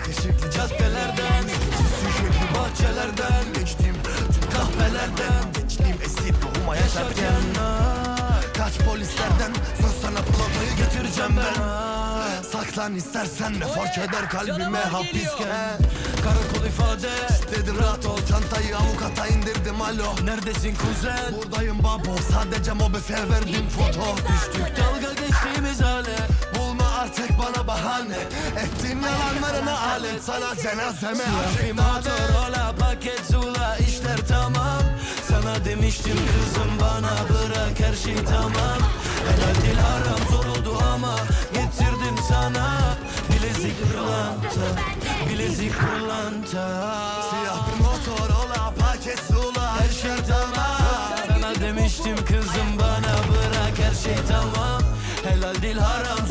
Yakışıklı caddelerden Sürekli bahçelerden Geçtiğim tüm kahvelerden Gençliğim esip ruhuma yaşarken. Kaç polislerden Söz sana plotayı getireceğim ben. Saklan istersen ne fark eder kalbime hapisken Karakol ifade Dedim rahat ol çantayı avukata indirdim. Alo. Neredesin kuzen? Buradayım babo sadece mobese verdim foto Düştük dalga bahane Ettiğim yalanlarına alet. Sana cenazeme Bir Motorola paket zula işler tamam. Sana demiştim kızım bana bırak her şey tamam. Helal değil haram zor oldu ama getirdim sana. Bilezik pırlanta, bilezik pırlanta Siyah bir motor ola paket sula Her şey tamam. Sana demiştim kızım bana bırak her şey tamam. Helal değil haram